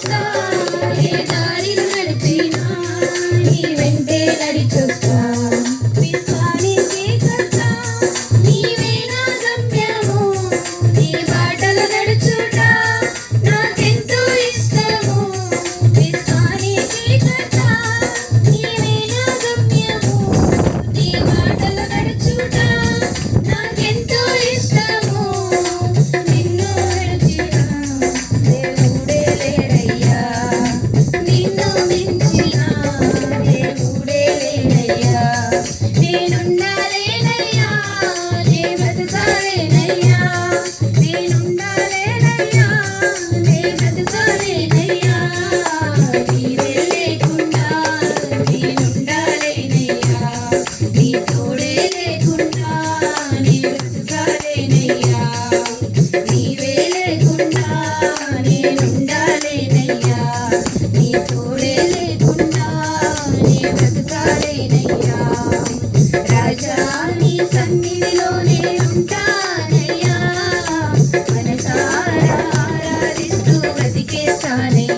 Krishna ఉంటానయ్యా మనసారా ఆరాధిస్తూ బ్రతికేస్తానయ్యా